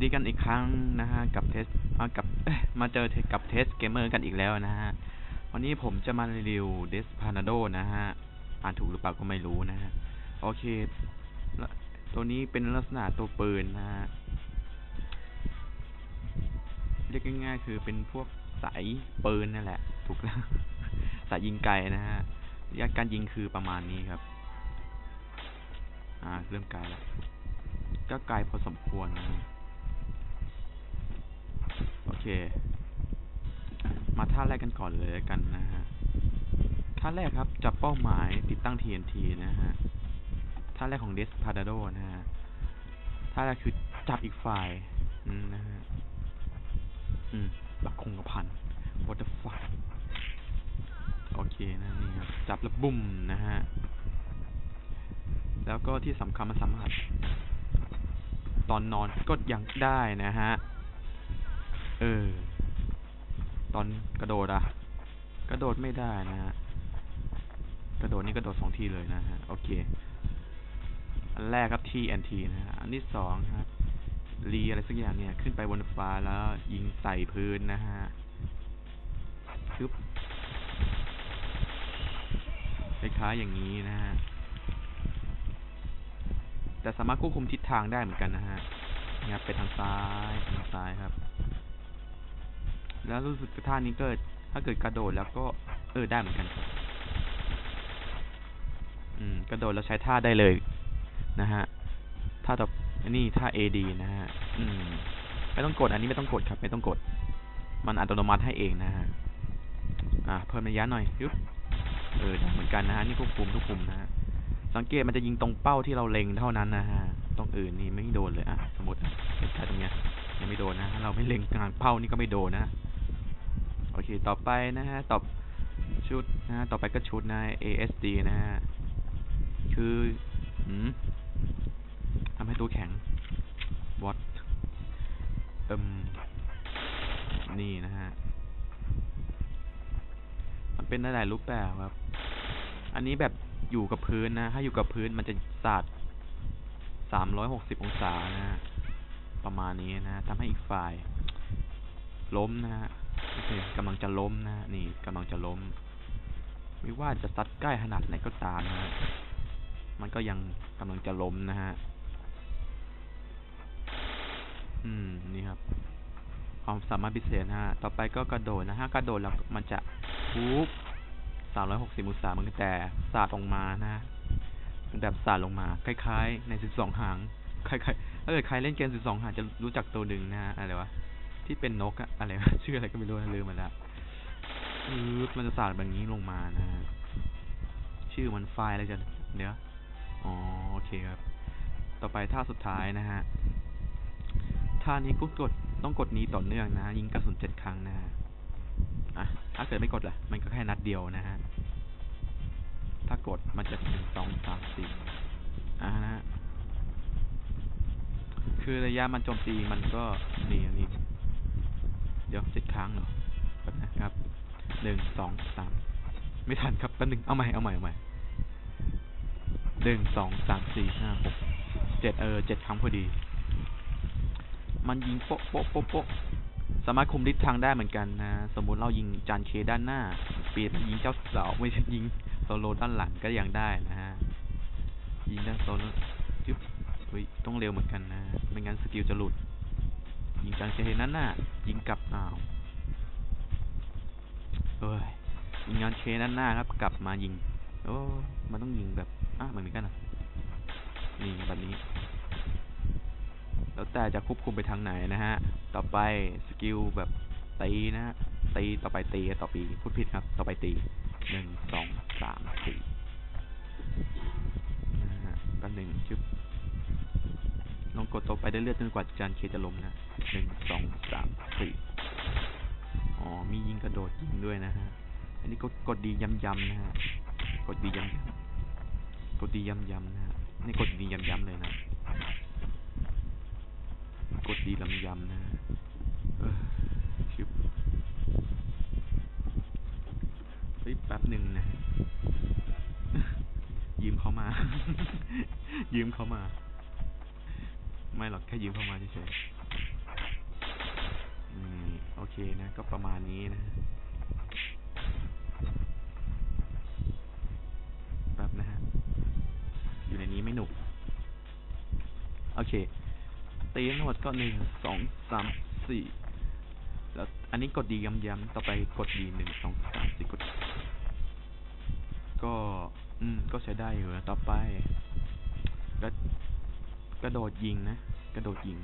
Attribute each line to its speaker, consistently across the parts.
Speaker 1: ดีกันอีกครั้งนะฮะกับเทสมากับเอ้ยมาเจอกับเทสเกมเมอร์กันอีกแล้วนะฮะวันนี้ผมจะมารีวิวเดสพานาโดนะฮะอ่านถูกหรือเปล่าก็ไม่รู้นะฮะโอเค ตัวนี้เป็นลักษณะตัวปืนนะฮะเรียกง่ายๆคือเป็นพวกสายปืนนั่นแหละ ถูกแล้วสายยิงไกลนะฮะระยะการยิงคือประมาณนี้ครับ อ่าเริ่มไกลแล้วก็ไกลพอสมควรนะ เค มาท่าแรกกันก่อนเลยกันนะฮะ ท่าแรกครับ จับเป้าหมายติดตั้ง TNT นะฮะ ท่าแรกของ Desperado นะฮะ ท่าแรกคือจับอีกฝ่ายนะฮะ อืมบักคงกระพัน what the fuck โอเคนะนี่ครับ จับแล้วบุ้มนะฮะ แล้วก็ที่สำคัญมันสามารถตอนนอนก็ยังได้นะฮะ เออ ตอนกระโดดอะกระโดดไม่ได้นะฮะ กระโดดนี่กระโดดสองทีเลยนะฮะ โอเค อันแรกครับ TNT นะฮะ อันที่สองครับรีอะไรสักอย่างเนี่ย ขึ้นไปบนฟ้าแล้วยิงใส่พื้นนะฮะซึบคล้ายๆอย่างนี้นะฮะ แต่สามารถควบคุมทิศทางได้เหมือนกันนะฮะเนี่ยไปทางซ้าย ทางซ้ายครับ แล้วรู้สึกท่านี้เกิด ถ้าเกิดกระโดดแล้วก็เออได้เหมือนกัน อืม กระโดดแล้วใช้ท่าได้เลยนะฮะท่าต่ออันนี้ท่า AD นะฮะ อืม ไม่ต้องกด อันนี้ไม่ต้องกดครับ ไม่ต้องกด มันอัตโนมัติให้เองนะฮะ อ่า เพิ่มระยะหน่อยยึบเออได้เหมือนกันนะฮะ นี่ควบคุมทุกคุมนะฮะ สังเกตมันจะยิงตรงเป้าที่เราเล็งเท่านั้นนะฮะ ตรงอื่นนี่ไม่โดนเลยอะ สมมติใช่ตรงเนี้ยยังไม่โดนนะ เราไม่เล็งกลางเป้านี่ก็ไม่โดนนะ เคต่อไปนะฮะต่อชุดนะฮะต่อไปก็ชุดนะ ASD นะฮะคือหืมทำให้ตัวแข็ง what เอิมนี่นะฮะมันเป็นได้หลายรูปแบบครับ อันนี้แบบอยู่กับพื้นนะ ถ้าอยู่กับพื้นมันจะสาดสามร้อยหกสิบองศานะฮะประมาณนี้นะทำให้อีกฝ่าย ล้มนะฮะ โอเคกำลังจะล้มนะนี่กำลังจะล้ม ไม่ว่าจะซัดใกล้ขนาดไหนก็ตามนะฮะมันก็ยังกำลังจะล้มนะฮะอืมนี่ครับ ความสามารถพิเศษนะฮะ ต่อไปก็กระโดดนะฮะกระโดดแล้วมันจะปุ๊บสามร้อยหกสิบองศามันก็แต่สาดลงมานะฮะเป็นแบบสาดลงมา คล้ายๆ ในสิบสองหางใครๆถ้าเกิดใครเล่นเกมสิบสองหางจะรู้จักตัวหนึ่งนะฮะอะไรวะ ที่เป็นนกอะอะไรชื่ออะไรก็ไม่รู้ลืมไปแล้วอือมันจะสาดแบบนี้ลงมานะชื่อมันไฟล์อะไรจะเดี๋ยวอ๋อโอเคครับ ต่อไปท่าสุดท้ายนะฮะท่านี้ก็กดต้องกดนี้ต่อเนื่องนะยิงกระสุนเจ็ดครั้งนะฮะอะถ้าเกิดไม่กดล่ะ มันก็แค่นัดเดียวนะฮะถ้ากดมันจะหนึ่งสองสามสี่อ่านะฮะคือระยะมันโจมตีมันก็นี่อันนี้ เดี๋ยวเจ็ดครั้งเหรอแป๊บนะครับหนึ่งสองสามไม่ทันครับแป๊บหนึงเอาใหม่เอาใหม่เอาใหม่หนึ่งสองสามสี่ห้าหกเจ็ดเออเจ็ดครั้งพอดี มันยิงโป๊ะโป๊ะโป๊ะโป๊ะสามารถคุมทิศทางได้เหมือนกันนะ สมมุติเรายิงจานเคด้านหน้า เปลี่ยนยิงเจ้าสาวไม่ใช่ยิงโซโลด้านหลังก็ยังได้นะฮะ ยิงด้านโซโลจึ๊บเฮ้ยต้องเร็วเหมือนกันนะ ไม่งั้นสกิลจะหลุด ยิงจานเคด้านหน้ายิงกลับอ้าวเฮ้ยยิงงานเคด้นหน้าครับ กลับมายิง โอ้ มันต้องยิงแบบอะเหมือนกันนะนี่แบบนี้ แล้วแต่จะควบคุมไปทางไหนนะฮะ ต่อไปสกิลแบบตีนะฮะ ตีต่อไปตีต่อปีพูดผิดครับ ต่อไปตีหนึ่งสองสามสี่นะฮะก็หนึ่งชึบ ลองกดต่อไปเรื่อยๆจนกว่าจานเคจะล้มนะหนึ่งสองสามสี่อ๋อ มียิงกระโดดยิงด้วยนะฮะ อันนี้กดกดดีย้ำๆนะฮะ กดดีย้ำๆกดดีย้ำๆนะฮะ นี่กดดีย้ำๆเลยนะ กดดีลำยำนะฮะเออชิบเฮ้ยแป๊บหนึ่งนะ ยืมเขามา ยืมเขามา ไม่หรอกแค่ยืมเขามาเฉยๆโอเคนะ ก็ประมาณนี้นะแบบนะฮะ อยู่ในนี้ไม่หนุก โอเค ตีทั้งหมดก็หนึ่งสองสามสี่แล้วอันนี้กดดีย้ำๆต่อไปกดดีหนึ่งสองสามสี่กด ก็ อืม ก็ใช้ได้อยู่นะต่อไปก็ กระโดดยิงนะ กระโดดยิง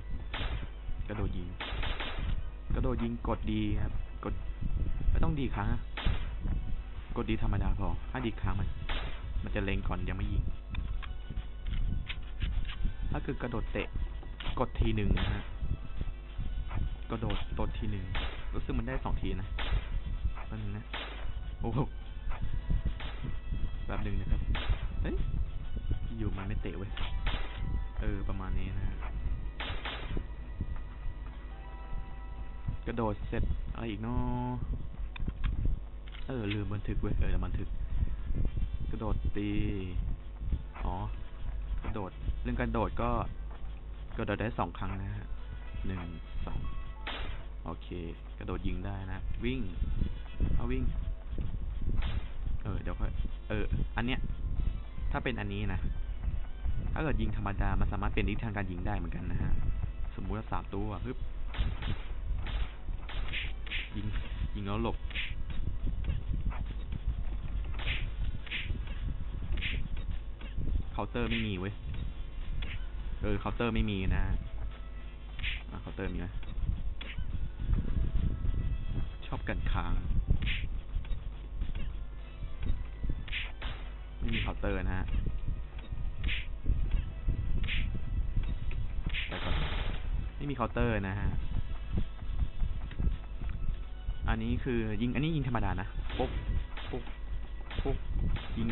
Speaker 1: กระโดดยิง กระโดดยิงกดดีครับ กด ไม่ต้องดีครั้งกดดีธรรมดาพอ ถ้าดีครั้งมัน มันจะเล็งก่อนยังไม่ยิง ถ้าคือกระโดดเตะ กดทีหนึ่งนะฮะ กระโดดตดทีหนึ่ง รู้สึกมันได้สองทีนะแป๊บนึงนะ โอ้โหแบบหนึ่งนะครับ เฮ้ย อยู่มันไม่เตะเว้ย ออประมาณนี้นะฮะกระโดดเสร็จอะไรอีกเนาะเออ ลืมบันทึกเว้ยเออแต่บันทึก กระโดดตี อ๋อ กระโดด เรื่องกระโดดก็ กระโดดได้สองครั้งนะฮะหนึ่งสองโอเค กระโดดยิงได้นะ วิ่ง เอาวิ่ง เออ เดี๋ยวค่อย เออ อันเนี้ย ถ้าเป็นอันนี้นะ ถ้าเกิดยิงธรรมดา มันสามารถเปลี่ยนทิศทางการยิงได้เหมือนกันนะฮะ สมมุติว่าสามตัวฮึบยิง ยิงแล้วหลบ เคาน์เตอร์ไม่มีเว้ย เออ เคาน์เตอร์ไม่มีนะอะเคาน์เตอร์มีไหมชอบกันค้าง ไม่มีเคาน์เตอร์นะฮะ ไม่มีเคาน์เตอร์นะฮะ อันนี้คือยิง อันนี้ยิงธรรมดานะ ปุ๊บ ปุ๊บ ปุ๊บ ยิง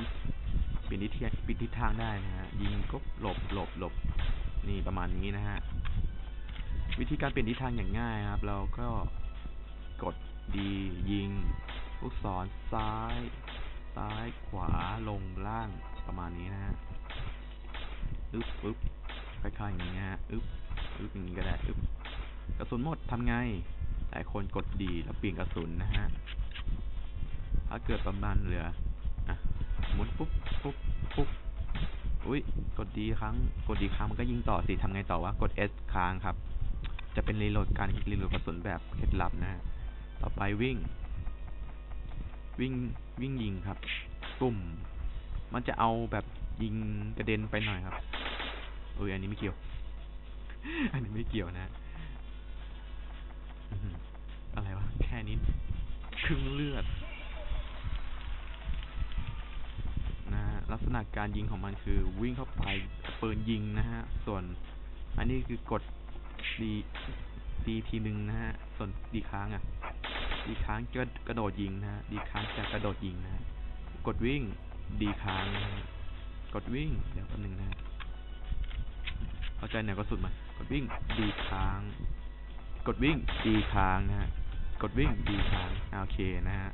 Speaker 1: เปลี่ยนทิศทางเปลี่ยนทิศทางได้นะฮะ ยิงก็หลบ หลบ หลบ นี่ประมาณนี้นะฮะ วิธีการเปลี่ยนทิศทางอย่างง่ายครับ เราก็กดดียิง ลูกศรซ้าย ซ้ายขวาลงล่างประมาณนี้นะฮะอึ๊บอึ๊บ คล้ายๆอย่างนี้ฮะอึ๊บอึ๊บอย่างนี้ก็ได้อึ๊บกระสุนหมดทำไง หลายคนกดดีแล้วเปลี่ยนกระสุนนะฮะ ถ้าเกิดประมาณเหลืออะหมุนปุ๊บปุ๊บปุ๊บอุ้ยกดดีครั้ง กดดีครั้งมันก็ยิงต่อสิทำไงต่อวะ กด S ค้างครับ จะเป็นรีโหลดการรีโหลดกระสุนแบบเคล็ดลับนะฮะ ต่อไปวิ่ง วิ่งวิ่งยิงครับ ปุ่ม มันจะเอาแบบยิงกระเด็นไปหน่อยครับ เอออันนี้ไม่เกี่ยว อันนี้ไม่เกี่ยวนะอะไรวะ แค่นี้ครึ่งเลือดนะฮะลักษณะการยิงของมันคือวิ่งเข้าไปปืนยิงนะฮะ ส่วน อันนี้คือกดดีดีทีหนึ่งนะฮะ ส่วนดีค้างอะ ดีค้างจะกระโดดยิงนะฮะ ดีค้างจะกระโดดยิงนะฮะ กดวิ่ง ดีค้างนะฮะ กดวิ่ง เดี๋ยวแป๊บนึงนะฮะ เข้าใจแนวกระสุนไหมกดวิ่งดีค้าง กดวิ่งดีค้างนะฮะกดวิ่งดีค้างโอเคนะฮะ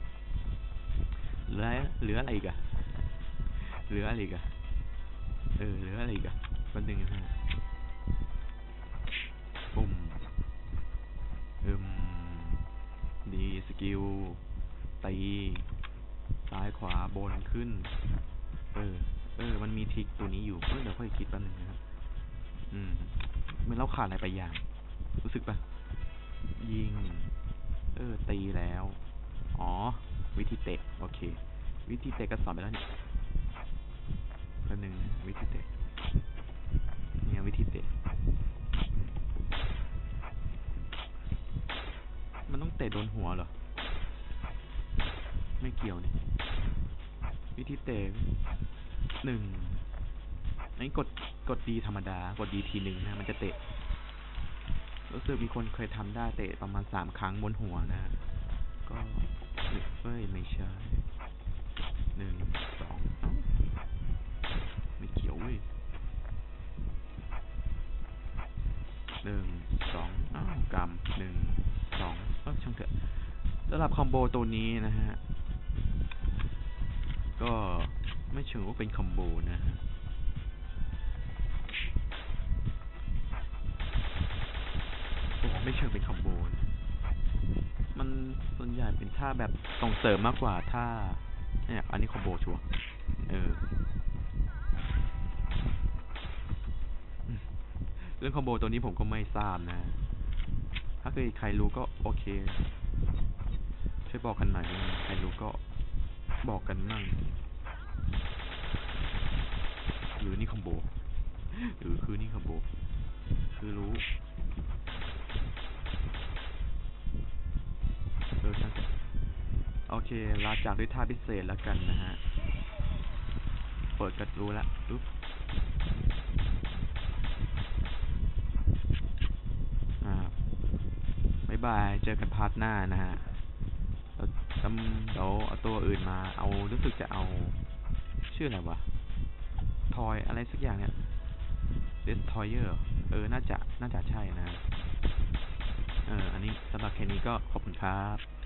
Speaker 1: เหลือเหลืออะไรอีกอะเหลืออะไรอีกอะเออเหลืออะไรอีกอะแป๊บนึงนะฮะปุ่มอืมดีสกิลตีซ้ายขวาบนขึ้น เออ เออ มันมีทิกตัวนี้อยู่เออเดี๋ยวค่อยคิดแป๊บนึงนะครับ อืมมันเล่าขาดอะไรไปอย่าง รู้สึกปะยิง เออ ตีแล้ว อ๋อ วิธีเตะ โอเค วิธีเตะก็สอนไปแล้วนี่ยแป๊บนึงนะวิธีเตะเนี่ยวิธีเตะ มันต้องเตะโดนหัวเหรอ ไม่เกี่ยวนี่ วิธีเตะหนึ่ง อันนี้กดกดดีธรรมดากดดีทีหนึ่งนะมันจะเตะรู้สึกมีคนเคยทำได้เตะประมาณสามครั้งบนหัวนะ ก็เอ้ยไม่ใช่หนึ่งสองไม่เกี่ยวเว้ยหนึ่งสองอ้าวกำหนึ่งสองเอ้าช่างเถอะสำหรับคอมโบตัวนี้นะฮะ ก็ไม่เชิงว่าเป็นคอมโบนะฮะ ไม่เชิงเป็นคอมโบนะมันถ้าแบบส่งเสริมมากกว่าถ้าเนี่ยอันนี้คอมโบชัวร์เออ เรื่องคอมโบตัวนี้ผมก็ไม่ทราบนะ ถ้าเกิดใครรู้ก็โอเค ช่วยบอกกันหน่อยใครรู้ก็บอกกันมั่งหรือนี่คอมโบหรือคือนี่คอมโบ คือรู้ โอเค ลาจากด้วยท่าพิเศษแล้วกันนะฮะ เปิดกัดรู้ละอุ๊บอ่าบายบาย เจอกันพาร์ทหน้านะฮะแล้วจำเดี๋ยวเอาตัวอื่นมา เอารู้สึกจะเอา ชื่ออะไรวะ ทอยอะไรสักอย่างเนี่ย Destroyer เออ น่าจะ น่าจะใช่นะ เออ อันนี้สำหรับแค่นี้ก็ขอบคุณครับ